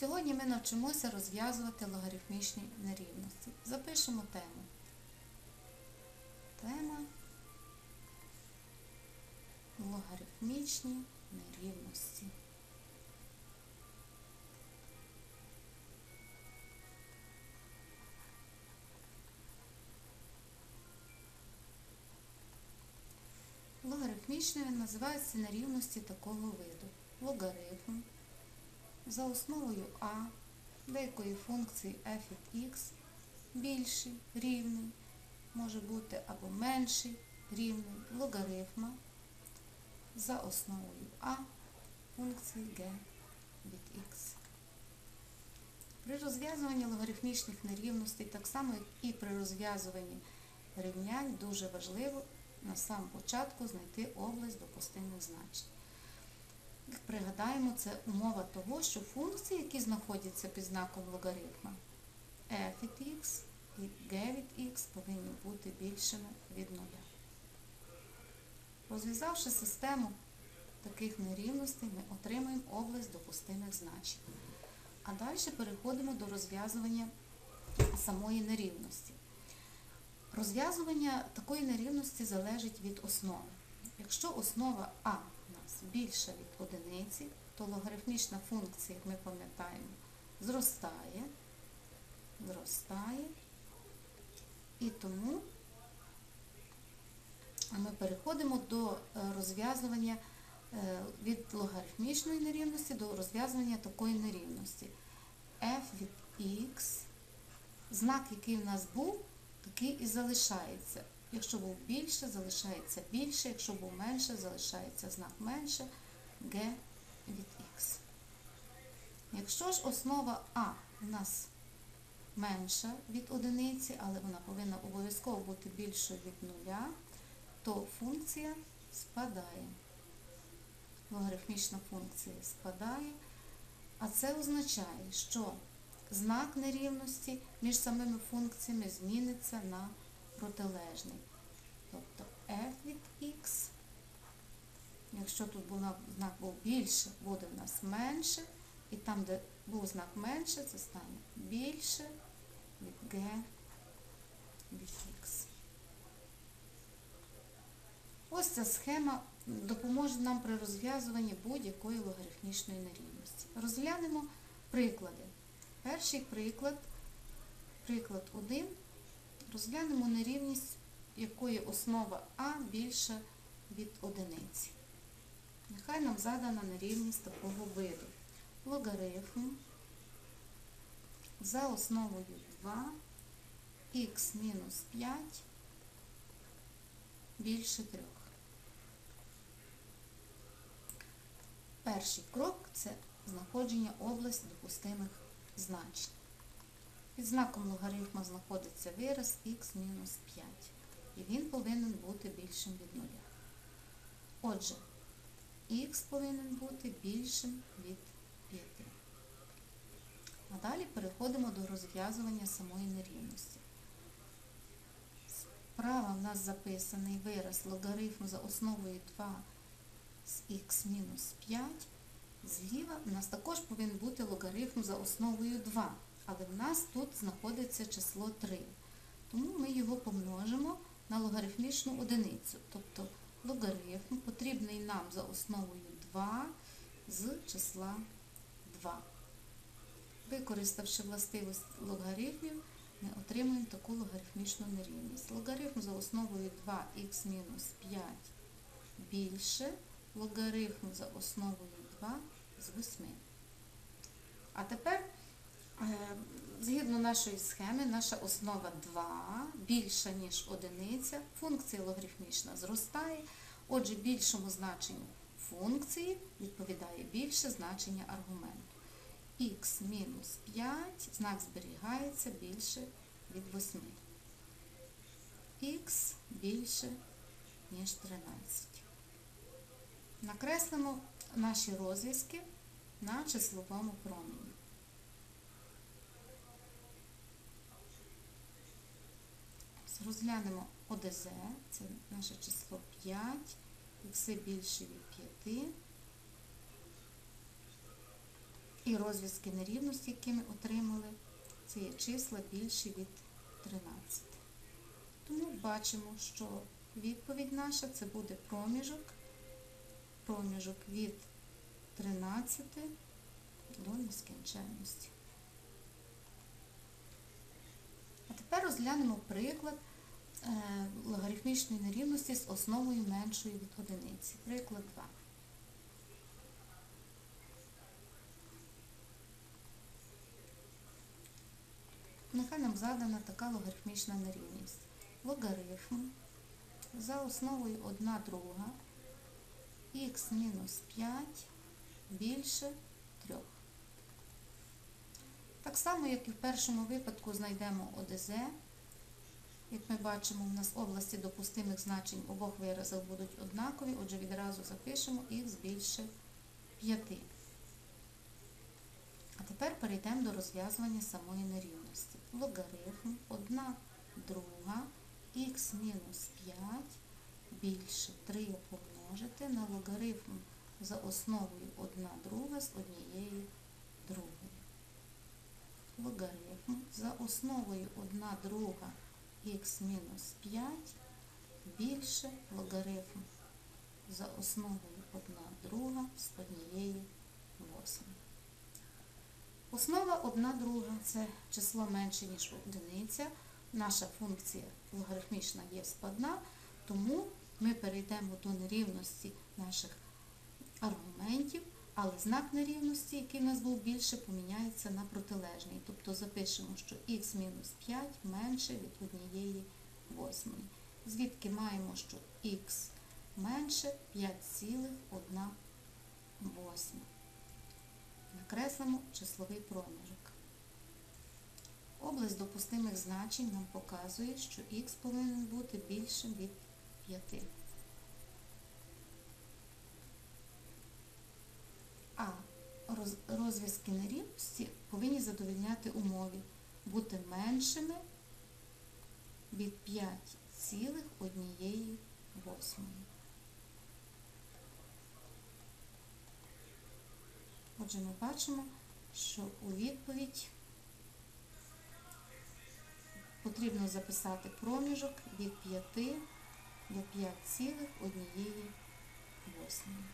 Сьогодні ми навчимося розв'язувати логарифмічні нерівності. Запишемо тему. Тема логарифмічні нерівності. Логарифмічними називаються нерівності такого виду. Логарифм за основою а деякої функції f від x більший, рівний, може бути або менший, рівний логарифма за основою а функції g від x. При розв'язуванні логарифмічних нерівностей, так само як і при розв'язуванні рівнянь, дуже важливо на самому початку знайти область допустимих значень. Пригадаємо, це умова того, що функції, які знаходяться під знаком логарифма, f від x і g від x повинні бути більшими від нуля. Розв'язавши систему таких нерівностей, ми отримаємо область допустимих значень. А далі переходимо до розв'язування самої нерівності. Розв'язування такої нерівності залежить від основи. Якщо основа А більша від одиниці, то логарифмічна функція, як ми пам'ятаємо, зростає, зростає, і тому ми переходимо до розв'язування від логарифмічної нерівності до розв'язування такої нерівності. f від x, знак, який в нас був, такий і залишається. Якщо був більше, залишається більше, якщо був менше, залишається знак менше g від x. Якщо ж основа А у нас менша від одиниці, але вона повинна обов'язково бути більшою від нуля, то функція спадає. Логарифмічна функція спадає, а це означає, що знак нерівності між самими функціями зміниться на протилежний. Тобто f від x, якщо тут був знак був більше, буде в нас менше, і там, де був знак менше, це стане більше від g від x. Ось ця схема допоможе нам при розв'язуванні будь-якої логарифмічної нерівності. Розглянемо приклади. Перший приклад, приклад 1, розглянемо нерівність, якої основа А більша від одиниці. Нехай нам задана нерівність такого виду. Логарифм за основою 2 х мінус 5 більше 3. Перший крок це знаходження області допустимих значень. Під знаком логарифма знаходиться вираз х мінус 5. І він повинен бути більшим від нуля. Отже, х повинен бути більшим від 5. А далі переходимо до розв'язування самої нерівності. Справа в нас записаний вираз логарифму за основою 2 з х мінус 5. Зліва у нас також повинен бути логарифм за основою 2, але в нас тут знаходиться число 3. Тому ми його помножимо на логарифмічну одиницю. Тобто логарифм потрібний нам за основою 2 з числа 2. Використавши властивість логарифмів, ми отримуємо таку логарифмічну нерівність. Логарифм за основою 2х мінус 5 більше логарифм за основою 2 з 8. А тепер, згідно нашої схеми, наша основа 2 більша, ніж одиниця, функція логарифмічна зростає, отже, більшому значенню функції відповідає більше значення аргументу. х мінус 5, знак зберігається більше від 8. х більше, ніж 13. Накреслимо наші розв'язки на числовому промені. Розглянемо ОДЗ, це наше число 5, х більше від 5. І розв'язки нерівності, які ми отримали, це є числа більші від 13. Тому бачимо, що відповідь наша це буде проміжок, проміжок від 13 до нескінченності. А тепер розглянемо приклад логарифмічної нерівності з основою меншою від одиниці. Приклад 2. Нехай нам задана така логарифмічна нерівність. Логарифм за основою 1 друга х мінус 5 більше 3. Так само, як і в першому випадку знайдемо ОДЗ. Як ми бачимо, у нас області допустимих значень в обох виразах будуть однакові, отже відразу запишемо х більше 5. А тепер перейдемо до розв'язування самої нерівності. Логарифм 1 друга х мінус 5 більше 3 помножити на логарифм за основою 1 друга з однієї другої. Логарифм за основою 1 друга х мінус 5 більше логарифм за основою 1 друга з однієї восьми. Основа 1 друга це число менше, ніж одиниця. Наша функція логарифмічна є складна, тому ми перейдемо до нерівності наших аргументів, але знак нерівності, який в нас був більше, поміняється на протилежний. Тобто запишемо, що х мінус 5 менше від однієї восьмої. Звідки маємо, що х менше 5,1 восьма. Накреслимо числовий проміжок. Область допустимих значень нам показує, що х повинен бути більшим від 5. А розв'язки нерівності повинні задовільняти умові бути меншими від 5,1 восьмої. Отже, ми бачимо, що у відповідь потрібно записати проміжок від 5 до 5,1 восьмої.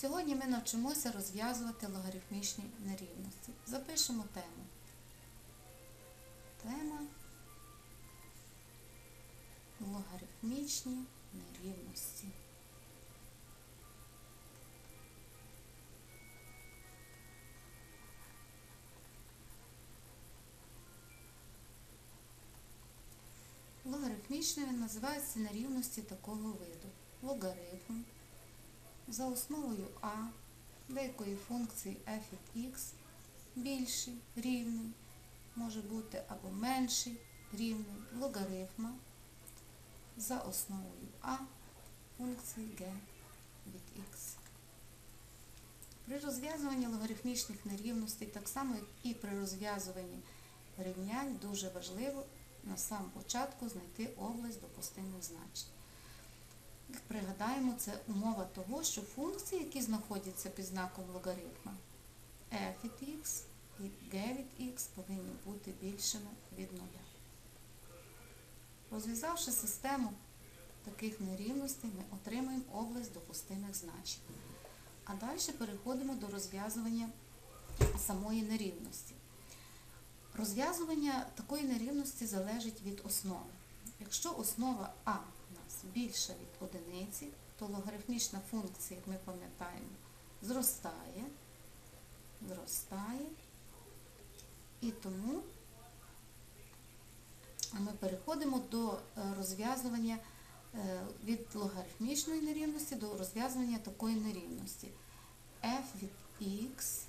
Сьогодні ми навчимося розв'язувати логарифмічні нерівності. Запишемо тему. Тема логарифмічні нерівності. Логарифмічними називаються нерівності такого виду. Логарифм за основою А деякої функції f від x більший, рівний, може бути або менший, рівний логарифма за основою А функції g від x. При розв'язуванні логарифмічних нерівностей, так само як і при розв'язуванні рівнянь, дуже важливо на самому початку знайти область допустимих значень. Пригадаємо, це умова того, що функції, які знаходяться під знаком логарифма, f від x і g від x повинні бути більшими від нуля. Розв'язавши систему таких нерівностей, ми отримаємо область допустимих значень. А далі переходимо до розв'язування самої нерівності. Розв'язування такої нерівності залежить від основи. Якщо основа А у нас більша від одиниці, то логарифмічна функція, як ми пам'ятаємо, зростає, зростає, і тому ми переходимо до е, розв'язування е, від логарифмічної нерівності до розв'язування такої нерівності. f від x,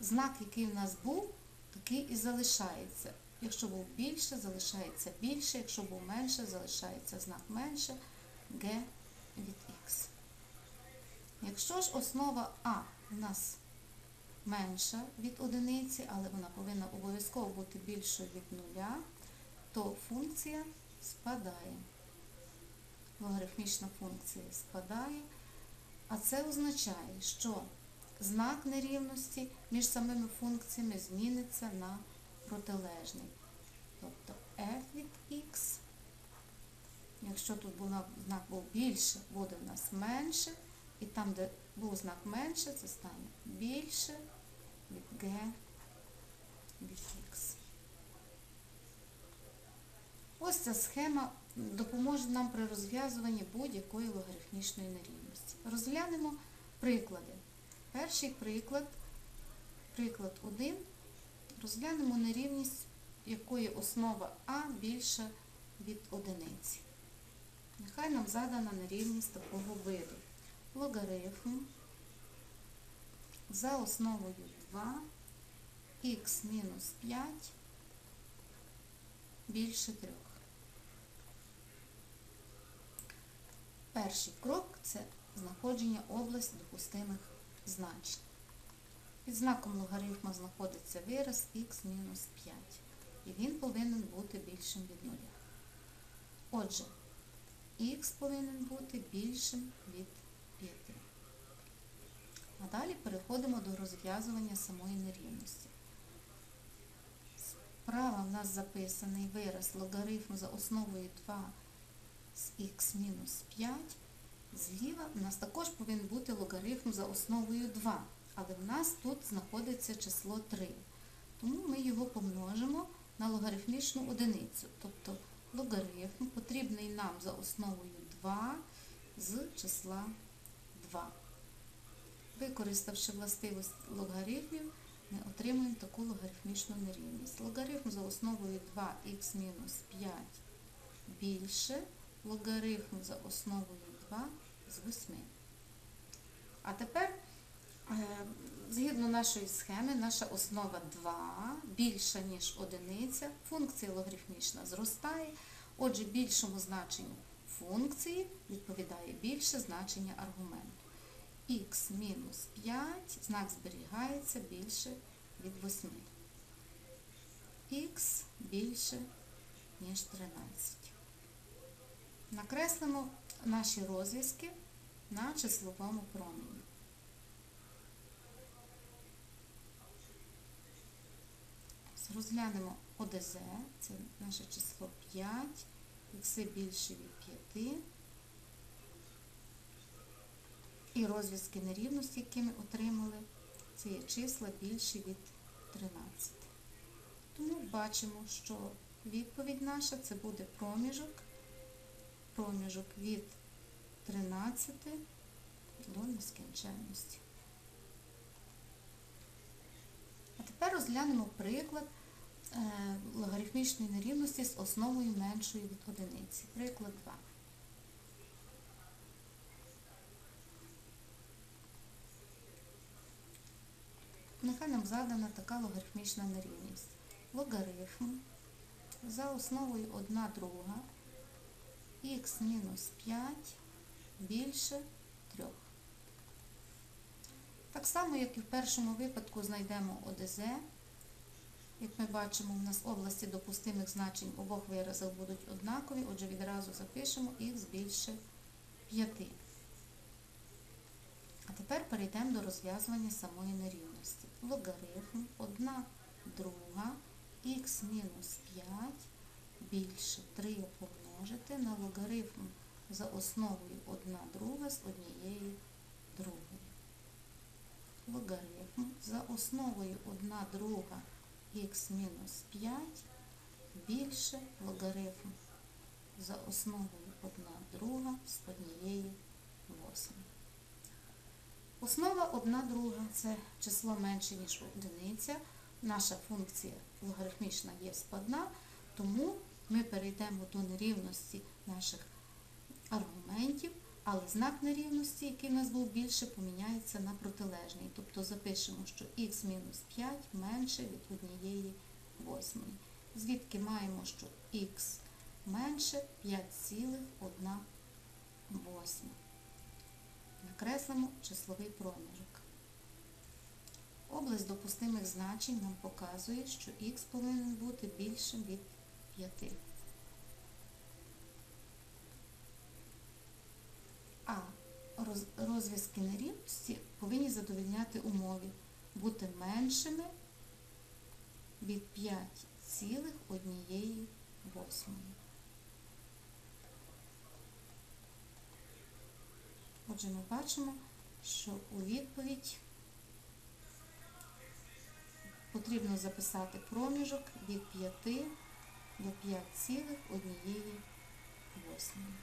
знак, який в нас був, такий і залишається. Якщо був більше, залишається більше, якщо був менше, залишається знак менше g від x. Якщо ж основа А у нас менша від одиниці, але вона повинна обов'язково бути більшою від нуля, то функція спадає. Логарифмічна функція спадає, А це означає, що знак нерівності між самими функціями зміниться на протилежний. Тобто f від x, якщо тут була, знак був більше, буде в нас менше, і там, де був знак менше, це стане більше від g від x. Ось ця схема допоможе нам при розв'язуванні будь-якої логарифмічної нерівності. Розглянемо приклади. Перший приклад, приклад 1, розглянемо нерівність, якої основа А більша від одиниці. Нехай нам задана нерівність такого виду. Логарифм за основою 2 х мінус 5 більше 3. Перший крок це знаходження області допустимих значень. Під знаком логарифма знаходиться вираз х мінус 5. І він повинен бути більшим від нуля. Отже, х повинен бути більшим від 5. А далі переходимо до розв'язування самої нерівності. Справа в нас записаний вираз логарифму за основою 2 з х мінус 5. Зліва в нас також повинен бути логарифм за основою 2, але в нас тут знаходиться число 3. Тому ми його помножимо на логарифмічну одиницю. Тобто логарифм потрібний нам за основою 2 з числа 2. Використавши властивість логарифмів, ми отримуємо таку логарифмічну нерівність. Логарифм за основою 2х мінус 5 більше логарифм за основою 2 з 8. А тепер, згідно нашої схеми, наша основа 2 більша, ніж одиниця, функція логарифмічна зростає, отже, більшому значенню функції відповідає більше значення аргументу. х мінус 5, знак зберігається більше від 8. х більше, ніж 13. Накреслимо наші розв'язки на числовому промені. Розглянемо ОДЗ, це наше число 5, х більше від 5. І розв'язки нерівності, які ми отримали, це є числа більші від 13. Тому бачимо, що відповідь наша це буде проміжок, проміжок від 13 до нескінченності. А тепер розглянемо приклад логарифмічної нерівності з основою меншою від одиниці. Приклад 2. Нехай нам задана така логарифмічна нерівність. Логарифм за основою 1 друга х мінус 5 більше 3. Так само, як і в першому випадку знайдемо ОДЗ. Як ми бачимо, у нас області допустимих значень обох виразах будуть однакові, отже відразу запишемо х більше 5. А тепер перейдемо до розв'язування самої нерівності. Логарифм 1 друга х мінус 5 більше 3 помножити на логарифм за основою 1 друга з однієї другої. Логарифм за основою 1 друга х мінус 5 більше логарифм за основою 1 друга з однієї восьми. Основа 1 друга це число менше, ніж одиниця. Наша функція логарифмічна є складна, тому ми перейдемо до нерівності наших аргументів, але знак нерівності, який в нас був більше, поміняється на протилежний. Тобто запишемо, що х-5 менше від однієї восьмої. Звідки маємо, що х менше 5,1 восьма. Накреслимо числовий проміжок. Область допустимих значень нам показує, що х повинен бути більшим від 5. А роз, розв'язки нерівності повинні задовольняти умові бути меншими від 5,1 восьмої. Отже, ми бачимо, що у відповідь потрібно записати проміжок від 5 до 5,1 восьмої.